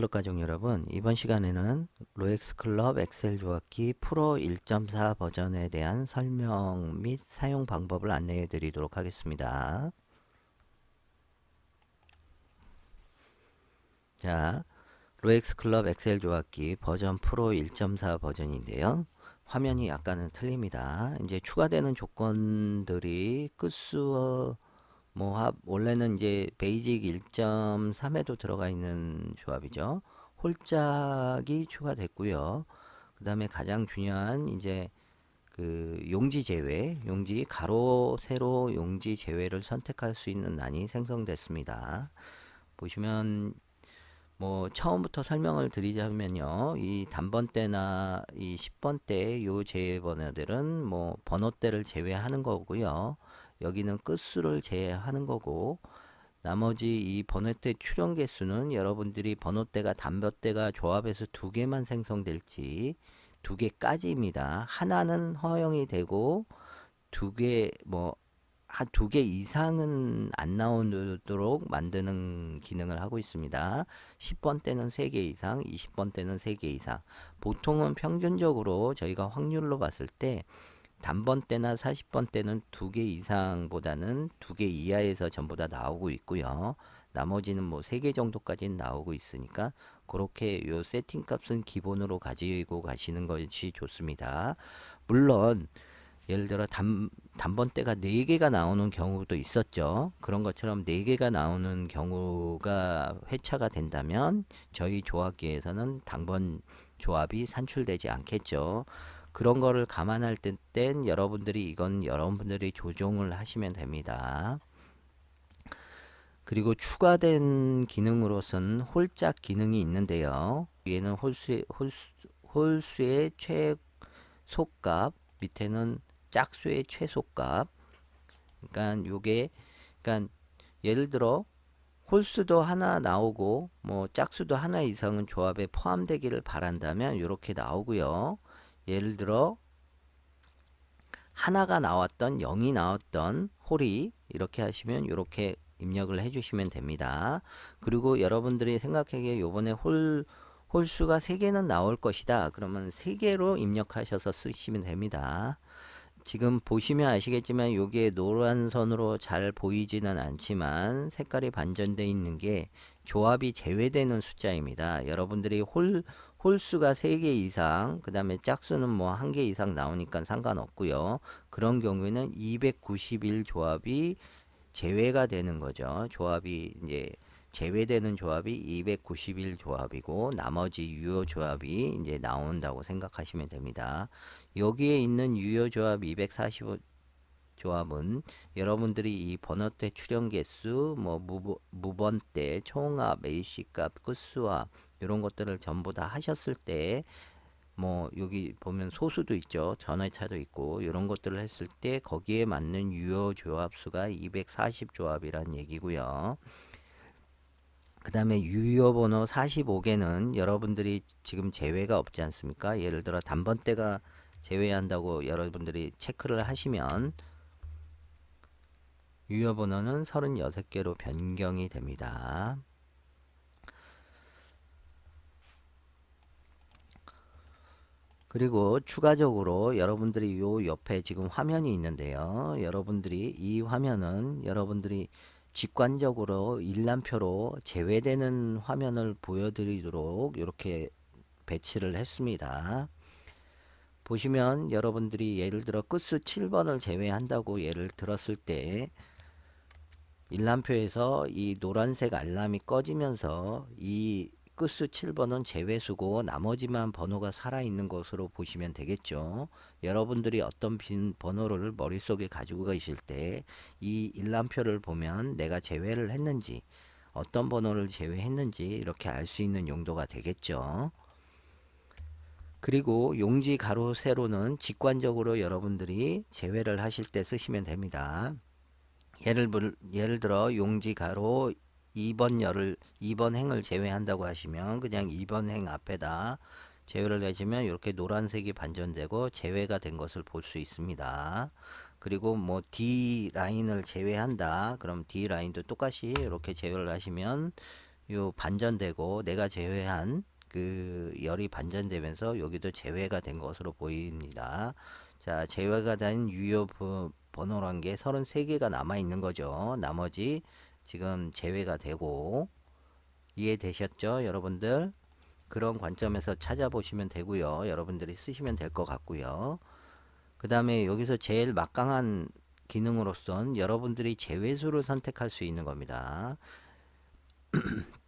클럽 가족 여러분 이번 시간에는 로엑스 클럽 엑셀 조합기 프로 1.4 버전에 대한 설명 및 사용 방법을 안내해 드리도록 하겠습니다. 자 로엑스 클럽 엑셀 조합기 버전 프로 1.4 버전인데요. 화면이 약간은 틀립니다. 이제 추가되는 조건들이 끝수 뭐 합, 원래는 이제 베이직 1.3에도 들어가 있는 조합이죠. 홀짝이 추가됐고요. 그 다음에 가장 중요한 이제 그 용지 제외, 용지 가로, 세로 용지 제외를 선택할 수 있는 난이 생성됐습니다. 보시면 뭐 처음부터 설명을 드리자면요. 이 단번대나 이 10번대 요 제외 번호들은 뭐 번호대를 제외하는 거고요. 여기는 끝수를 제외하는 거고 나머지 이 번호대 출현 개수는 여러분들이 번호대가 단번대가 조합해서 두 개만 생성될지 두 개까지입니다. 하나는 허용이 되고 두 개 뭐 한 두 개 이상은 안 나오도록 만드는 기능을 하고 있습니다. 10번 때는 3개 이상, 20번 때는 3개 이상. 보통은 평균적으로 저희가 확률로 봤을 때 단번 때나 40번 때는 두 개 이상보다는 두 개 이하에서 전부 다 나오고 있고요. 나머지는 뭐 세 개 정도까지는 나오고 있으니까 그렇게 요 세팅 값은 기본으로 가지고 가시는 것이 좋습니다. 물론 예를 들어 단, 단번대가 4개가 나오는 경우도 있었죠. 그런 것처럼 4개가 나오는 경우가 회차가 된다면 저희 조합기에서는 당번 조합이 산출되지 않겠죠. 그런 거를 감안할 땐 여러분들이 이건 여러분들이 조정을 하시면 됩니다. 그리고 추가된 기능으로서는 홀짝 기능이 있는데요. 얘는 홀수, 홀수, 홀수의 최소값, 밑에는 짝수의 최소값. 그러니까 요게, 그러니까 예를 들어 홀수도 하나 나오고 뭐 짝수도 하나 이상은 조합에 포함되기를 바란다면 이렇게 나오고요. 예를 들어 하나가 나왔던 0이 나왔던 홀이 이렇게 하시면 이렇게 입력을 해주시면 됩니다. 그리고 여러분들이 생각하기에 요번에 홀 홀수가 3개는 나올 것이다. 그러면 3개로 입력하셔서 쓰시면 됩니다. 지금 보시면 아시겠지만 여기에 노란 선으로 잘 보이지는 않지만 색깔이 반전되어 있는 게 조합이 제외되는 숫자입니다. 여러분들이 홀 홀수가 3개 이상, 그 다음에 짝수는 뭐 1개 이상 나오니까 상관없고요. 그런 경우에는 291 조합이 제외가 되는 거죠. 조합이 이제 제외되는 조합이 291 조합이고 나머지 유효 조합이 이제 나온다고 생각하시면 됩니다. 여기에 있는 유효 조합 245 조합은 여러분들이 이 번호대 출현 개수, 뭐 무번대, 총합, AC값, 끝수합 이런 것들을 전부 다 하셨을 때 뭐 여기 보면 소수도 있죠. 전화차도 있고 이런 것들을 했을 때 거기에 맞는 유효 조합수가 240 조합이란 얘기고요. 그 다음에 유효 번호 45개는 여러분들이 지금 제외가 없지 않습니까? 예를 들어 단번대가 제외한다고 여러분들이 체크를 하시면 유효 번호는 36개로 변경이 됩니다 그리고 추가적으로 여러분들이 요 옆에 지금 화면이 있는데요. 여러분들이 이 화면은 여러분들이 직관적으로 일람표로 제외되는 화면을 보여드리도록 이렇게 배치를 했습니다. 보시면 여러분들이 예를 들어 끝수 7번을 제외한다고 예를 들었을 때 일람표에서 이 노란색 알람이 꺼지면서 이 끝수 7번은 제외수고 나머지만 번호가 살아있는 것으로 보시면 되겠죠. 여러분들이 어떤 빈 번호를 머릿속에 가지고 계실 때 이 일람표를 보면 내가 제외를 했는지 어떤 번호를 제외했는지 이렇게 알 수 있는 용도가 되겠죠. 그리고 용지 가로 세로는 직관적으로 여러분들이 제외를 하실 때 쓰시면 됩니다. 예를, 예를 들어 용지 가로 2번 열을 2번 행을 제외한다고 하시면 그냥 2번 행 앞에다 제외를 해주면 이렇게 노란색이 반전되고 제외가 된 것을 볼 수 있습니다. 그리고 뭐 D 라인을 제외한다. 그럼 D 라인도 똑같이 이렇게 제외를 하시면 요 반전되고 내가 제외한 그 열이 반전되면서 여기도 제외가 된 것으로 보입니다. 자, 제외가 된 유효 번- 번호란 게 33개가 남아 있는 거죠. 나머지 지금 제외가 되고 이해되셨죠, 여러분들? 그런 관점에서 찾아보시면 되고요. 여러분들이 쓰시면 될 것 같고요. 그 다음에 여기서 제일 막강한 기능으로선 여러분들이 제외수를 선택할 수 있는 겁니다.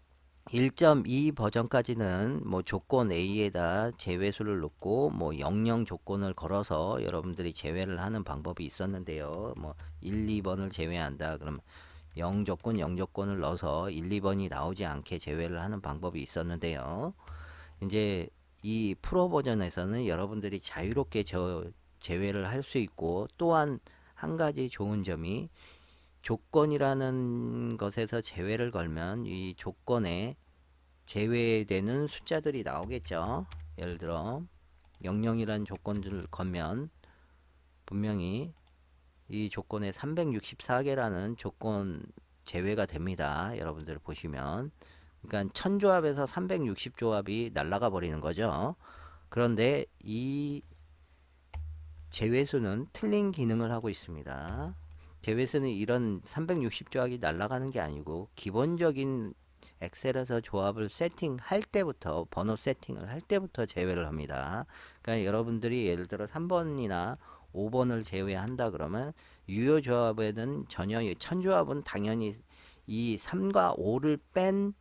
1.2 버전까지는 뭐 조건 A에다 제외수를 놓고 뭐00 조건을 걸어서 여러분들이 제외를 하는 방법이 있었는데요. 뭐 1, 2번을 제외한다. 그러 면0 조건, 0 조건을 넣어서 1, 2번이 나오지 않게 제외를 하는 방법이 있었는데요. 이제 이 프로 버전에서는 여러분들이 자유롭게 저 제외를 할 수 있고 또한 한 가지 좋은 점이 조건이라는 것에서 제외를 걸면 이 조건에 제외되는 숫자들이 나오겠죠. 예를 들어 00이라는 조건을 걸면 분명히 이 조건에 364개라는 조건 제외가 됩니다. 여러분들 보시면 그러니까 1000조합에서 360조합이 날아가 버리는 거죠. 그런데 이 제외수는 틀린 기능을 하고 있습니다. 제외수는 이런 360조합이 날아가는 게 아니고 기본적인 엑셀에서 조합을 세팅할 때부터 번호 세팅을 할 때부터 제외를 합니다. 그러니까 여러분들이 예를 들어 3번이나 5번을 제외한다 그러면 유효 조합에는 전혀 1000조합은 당연히 이 3과 5를 뺀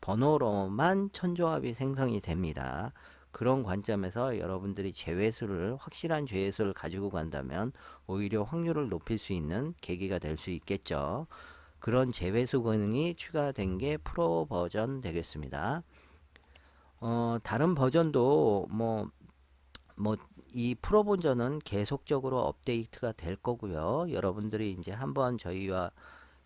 번호로만 천조합이 생성이 됩니다. 그런 관점에서 여러분들이 제외수를 확실한 제외수를 가지고 간다면 오히려 확률을 높일 수 있는 계기가 될 수 있겠죠. 그런 제외수 기능이 추가된 게 프로 버전 되겠습니다. 어, 다른 버전도 뭐 뭐 이 프로 버전은 계속적으로 업데이트가 될 거고요. 여러분들이 이제 한번 저희와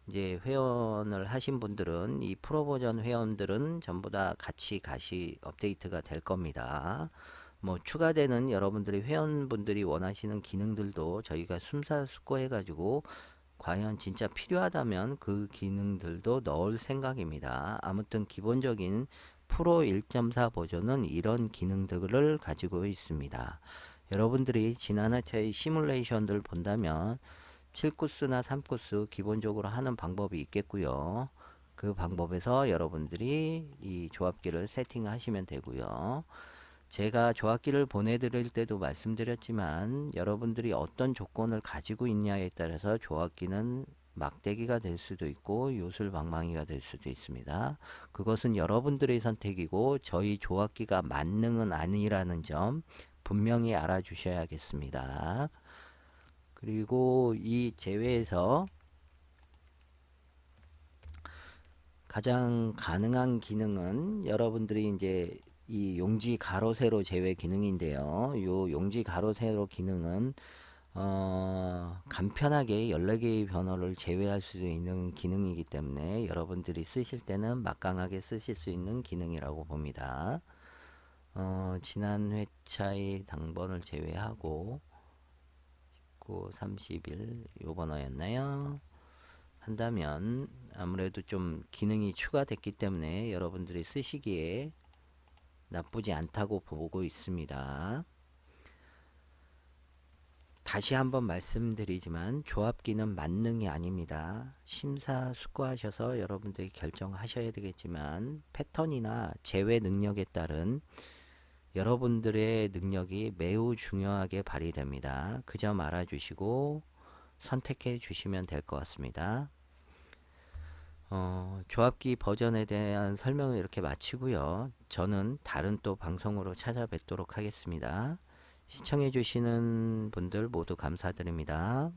이제 회원을 하신 분들은 이 프로 버전 회원들은 전부 다 같이 가시 업데이트가 될 겁니다. 뭐 추가되는 여러분들이 회원분들이 원하시는 기능들도 저희가 숨사숙고해 가지고 과연 진짜 필요하다면 그 기능들도 넣을 생각입니다. 아무튼 기본적인 프로 1.4 버전은 이런 기능들을 가지고 있습니다. 여러분들이 지난 회차의 시뮬레이션들 본다면 7코스나 3코스 기본적으로 하는 방법이 있겠고요. 그 방법에서 여러분들이 이 조합기를 세팅하시면 되고요. 제가 조합기를 보내드릴 때도 말씀드렸지만 여러분들이 어떤 조건을 가지고 있냐에 따라서 조합기는 막대기가 될 수도 있고 요술방망이가 될 수도 있습니다. 그것은 여러분들의 선택이고 저희 조합기가 만능은 아니라는 점 분명히 알아주셔야겠습니다. 그리고 이 제외에서 가장 가능한 기능은 여러분들이 이제 이 용지 가로 세로 제외 기능인데요. 요 용지 가로 세로 기능은 어, 간편하게 14개의 변호를 제외할 수 있는 기능이기 때문에 여러분들이 쓰실 때는 막강하게 쓰실 수 있는 기능이라고 봅니다. 어, 지난 회차의 당번을 제외하고 19, 30일 요 번호였나요? 한다면 아무래도 좀 기능이 추가됐기 때문에 여러분들이 쓰시기에 나쁘지 않다고 보고 있습니다. 다시 한번 말씀드리지만 조합기는 만능이 아닙니다. 심사숙고하셔서 여러분들이 결정하셔야 되겠지만 패턴이나 제외 능력에 따른 여러분들의 능력이 매우 중요하게 발휘됩니다. 그 점 알아주시고 선택해 주시면 될 것 같습니다. 어, 조합기 버전에 대한 설명을 이렇게 마치고요. 저는 다른 또 방송으로 찾아뵙도록 하겠습니다. 시청해 주시는 분들 모두 감사드립니다.